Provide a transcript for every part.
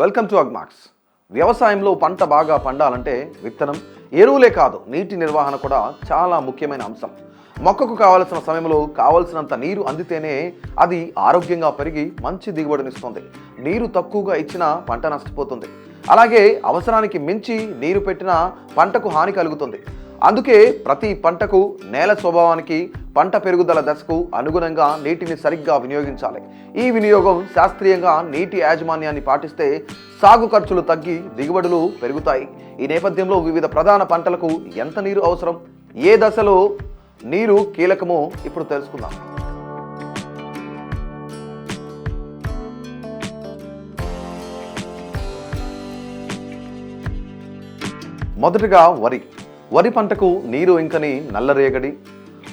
Welcome to Agmax వ్యవసాయంలో పంట బాగా పండాలంటే విత్తనం ఎరువులే కాదు నీటి నిర్వహణ కూడా చాలా ముఖ్యమైన అంశం. మొక్కకు కావలసిన సమయంలో కావలసినంత నీరు అందితేనే అది ఆరోగ్యంగా పెరిగి మంచి దిగుబడినిస్తుంది నీరు తక్కువగా ఇచ్చినా పంట నష్టపోతుంది. అలాగే అవసరానికి మించి నీరు పెట్టినా పంటకు హాని కలుగుతుంది. అందుకే ప్రతి పంటకు నేల స్వభావానికి పంట పెరుగుదల దశకు అనుగుణంగా నీటిని సరిగ్గా వినియోగించాలి. ఈ వినియోగం శాస్త్రీయంగా నీటి యాజమాన్యాన్ని పాటిస్తే సాగు ఖర్చులు తగ్గి దిగుబడులు పెరుగుతాయి. ఈ నేపథ్యంలో వివిధ ప్రధాన పంటలకు ఎంత నీరు అవసరం? ఏ దశలో నీరు కీలకమో ఇప్పుడు తెలుసుకుందాం. మొదటగా వరి. వరి పంటకు నీరు ఇంకని నల్లరేగడి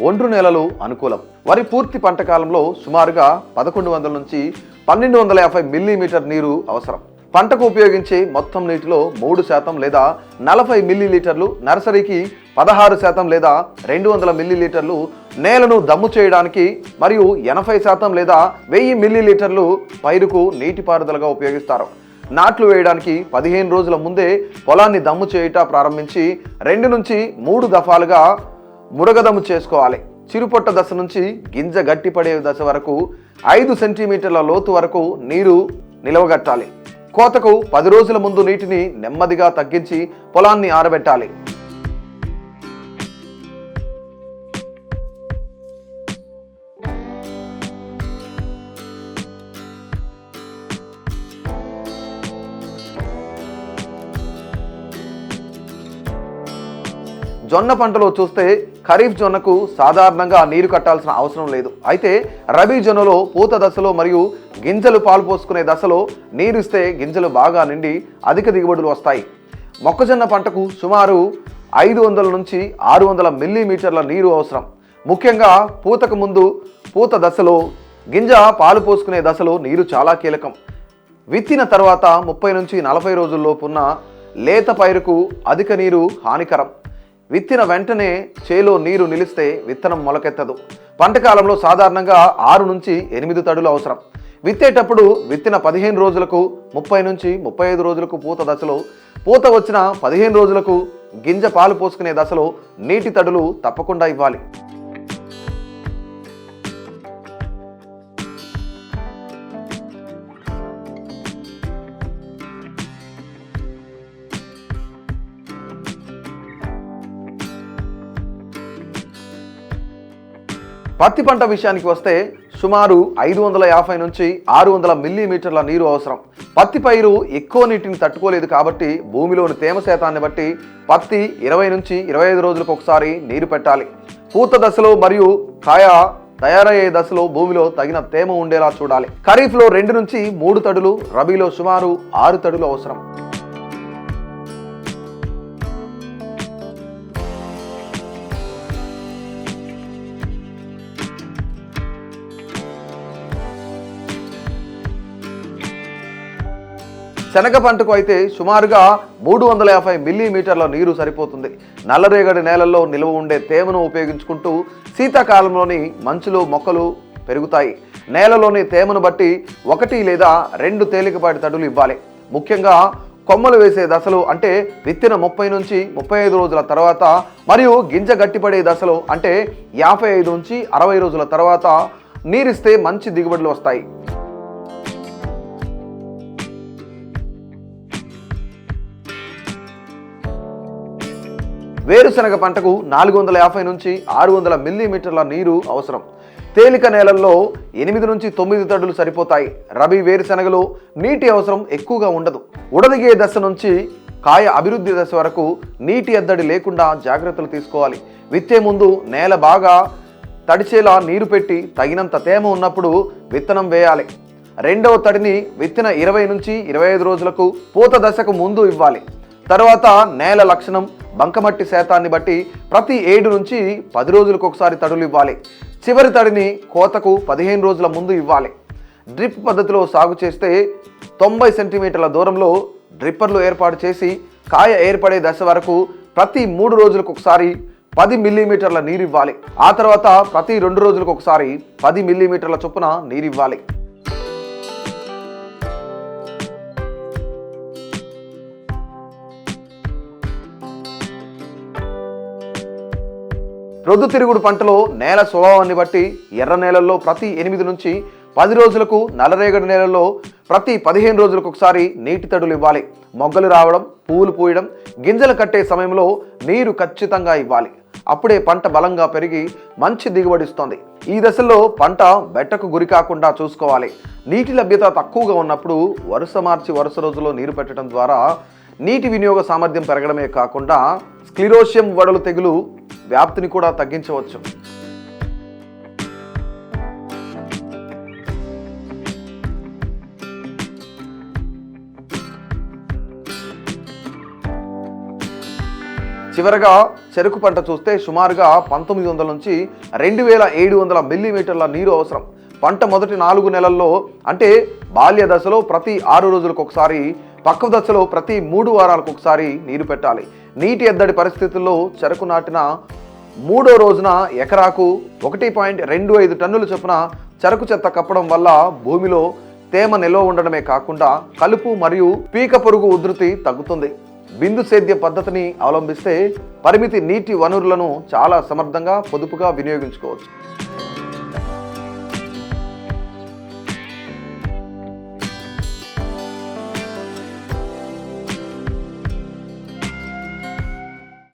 ఒండ్రు నేలలు అనుకూలం. వరి పూర్తి పంట కాలంలో సుమారుగా పదకొండు వందల నుంచి పన్నెండు వందల యాభై మిల్లీమీటర్ నీరు అవసరం. పంటకు ఉపయోగించే మొత్తం నీటిలో మూడు శాతం లేదా నలభై మిల్లీలీటర్లు నర్సరీకి పదహారు శాతం లేదా రెండు వందల మిల్లీలీటర్లు నేలను దమ్ము చేయడానికి మరియు ఎనభై శాతం లేదా వెయ్యి మిల్లీలీటర్లు పైరుకు నీటిపారుదలగా ఉపయోగిస్తారు. నాట్లు వేయడానికి పదిహేను రోజుల ముందే పొలాన్ని దమ్ము చేయుట ప్రారంభించి రెండు నుంచి మూడు దఫాలుగా మురగదమ్ము చేసుకోవాలి. చిరుపొట్ట దశ నుంచి గింజ గట్టిపడే దశ వరకు ఐదు సెంటీమీటర్ల లోతు వరకు నీరు నిలవగట్టాలి. కోతకు పది రోజుల ముందు నీటిని నెమ్మదిగా తగ్గించి పొలాన్ని ఆరబెట్టాలి. జొన్న పంటలో చూస్తే ఖరీఫ్ జొన్నకు సాధారణంగా నీరు కట్టాల్సిన అవసరం లేదు. అయితే రబీ జొన్నలో పూత దశలో మరియు గింజలు పాలు పోసుకునే దశలో నీరిస్తే గింజలు బాగా నిండి అధిక దిగుబడులు వస్తాయి. మొక్కజొన్న పంటకు సుమారు ఐదు వందల నుంచి ఆరు వందల మిల్లీమీటర్ల నీరు అవసరం. ముఖ్యంగా పూతకు ముందు పూత దశలో గింజ పాలు పోసుకునే దశలో నీరు చాలా కీలకం. విత్తిన తర్వాత ముప్పై నుంచి నలభై రోజుల్లోపున్న లేత పైరుకు అధిక నీరు హానికరం. విత్తిన వెంటనే చేలో నీరు నిలిస్తే విత్తనం మొలకెత్తదు. పంట కాలంలో సాధారణంగా ఆరు నుంచి ఎనిమిది తడులు అవసరం. విత్తేటప్పుడు విత్తిన పదిహేను రోజులకు ముప్పై నుంచి ముప్పై ఐదు రోజులకు పూత దశలో పూత వచ్చిన పదిహేను రోజులకు గింజ పాలు పోసుకునే దశలో నీటి తడులు తప్పకుండా ఇవ్వాలి. పత్తి పంట విషయానికి వస్తే సుమారు ఐదు వందల యాభై నుంచి ఆరు వందల మిల్లీమీటర్ల నీరు అవసరం. పత్తి పైరు ఎక్కువ నీటిని తట్టుకోలేదు కాబట్టి భూమిలోని తేమ శాతాన్ని బట్టి పత్తి ఇరవై నుంచి ఇరవై ఐదు రోజులకు ఒకసారి నీరు పెట్టాలి. పూత దశలో మరియు కాయ తయారయ్యే దశలో భూమిలో తగిన తేమ ఉండేలా చూడాలి. ఖరీఫ్లో రెండు నుంచి మూడు తడులు రబీలో సుమారు ఆరు తడులు అవసరం. శనగ పంటకు అయితే సుమారుగా మూడు వందల యాభై మిల్లీమీటర్ల నీరు సరిపోతుంది. నల్లరేగడి నేలల్లో నిల్వ ఉండే తేమను ఉపయోగించుకుంటూ శీతాకాలంలోని మంచులో మొక్కలు పెరుగుతాయి. నేలలోని తేమను బట్టి ఒకటి లేదా రెండు తేలికపాటి తడులు ఇవ్వాలి. ముఖ్యంగా కొమ్మలు వేసే దశలో అంటే విత్తిన ముప్పై నుంచి ముప్పై ఐదు రోజుల తర్వాత మరియు గింజ గట్టిపడే దశలో అంటే యాభై ఐదు నుంచి అరవై రోజుల తర్వాత నీరిస్తే మంచి దిగుబడులు వస్తాయి. వేరుశనగ పంటకు నాలుగు వందల యాభై నుంచి ఆరు వందల మిల్లీమీటర్ల నీరు అవసరం. తేలిక నేలల్లో ఎనిమిది నుంచి తొమ్మిది తడులు సరిపోతాయి. రబీ వేరుశనగలో నీటి అవసరం ఎక్కువగా ఉండదు. ఉడదిగే దశ నుంచి కాయ అభివృద్ధి దశ వరకు నీటి ఎద్దడి లేకుండా జాగ్రత్తలు తీసుకోవాలి. విత్తే ముందు నేల బాగా తడిచేలా నీరు పెట్టి తగినంత తేమ ఉన్నప్పుడు విత్తనం వేయాలి. రెండవ తడిని విత్తిన ఇరవై నుంచి ఇరవై ఐదు రోజులకు పూత దశకు ముందు ఇవ్వాలి. తర్వాత నేల లక్షణం బంకమట్టి శాతాన్ని బట్టి ప్రతి ఏడు నుంచి పది రోజులకు ఒకసారి తడులు ఇవ్వాలి. చివరి తడిని కోతకు పదిహేను రోజుల ముందు ఇవ్వాలి. డ్రిప్ పద్ధతిలో సాగు చేస్తే తొంభై సెంటీమీటర్ల దూరంలో డ్రిప్పర్లు ఏర్పాటు చేసి కాయ ఏర్పడే దశ వరకు ప్రతి మూడు రోజులకు ఒకసారి పది మిల్లీమీటర్ల నీరు ఇవ్వాలి. ఆ తర్వాత ప్రతి రెండు రోజులకు ఒకసారి పది మిల్లీమీటర్ల చొప్పున నీరు ఇవ్వాలి. ప్రొద్దుతిరుగుడు పంటలో నేల స్వభావాన్ని బట్టి ఎర్ర నేలల్లో ప్రతి ఎనిమిది నుంచి పది రోజులకు నల్లరేగడి నేలల్లో ప్రతి పదిహేను రోజులకు ఒకసారి నీటి తడులు ఇవ్వాలి. మొగ్గలు రావడం పువ్వులు పూయడం గింజలు కట్టే సమయంలో నీరు ఖచ్చితంగా ఇవ్వాలి. అప్పుడే పంట బలంగా పెరిగి మంచి దిగుబడి ఇస్తుంది. ఈ దశలో పంట బెట్టకు గురి కాకుండా చూసుకోవాలి. నీటి లభ్యత తక్కువగా ఉన్నప్పుడు వరుస మార్చి వరుస రోజుల్లో నీరు పెట్టడం ద్వారా నీటి వినియోగ సామర్థ్యం పెరగడమే కాకుండా స్క్లిరోషియం వడలు తెగులు వ్యాప్తిని కూడా తగ్గించవచ్చు. చివరగా చెరుకు పంట చూస్తే సుమారుగా పంతొమ్మిది వందల నుంచి రెండు వేల ఏడు వందల మిల్లీమీటర్ల నీరు అవసరం. పంట మొదటి నాలుగు నెలల్లో అంటే బాల్య దశలో ప్రతి ఆరు రోజులకు ఒకసారి పక్క దశలో ప్రతి మూడు వారాలకు ఒకసారి నీరు పెట్టాలి. నీటి ఎద్దడి పరిస్థితుల్లో చెరకు నాటిన మూడో రోజున ఎకరాకు ఒకటి పాయింట్ రెండు ఐదు టన్నుల చొప్పున చెరకు చెత్త కప్పడం వల్ల భూమిలో తేమ నిల్వ ఉండడమే కాకుండా కలుపు మరియు పీక పురుగు ఉధృతి తగ్గుతుంది. బిందు సేద్య పద్ధతిని అవలంబిస్తే పరిమితి నీటి వనరులను చాలా సమర్థంగా పొదుపుగా వినియోగించుకోవచ్చు.